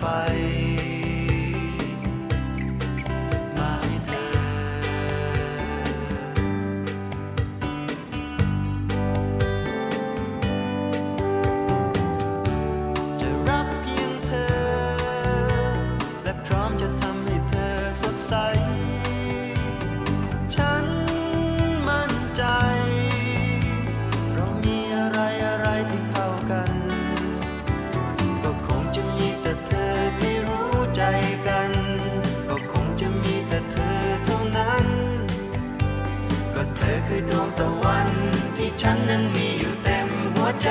fight. ฉันนั้นมีอยู่เต็มหัวใจ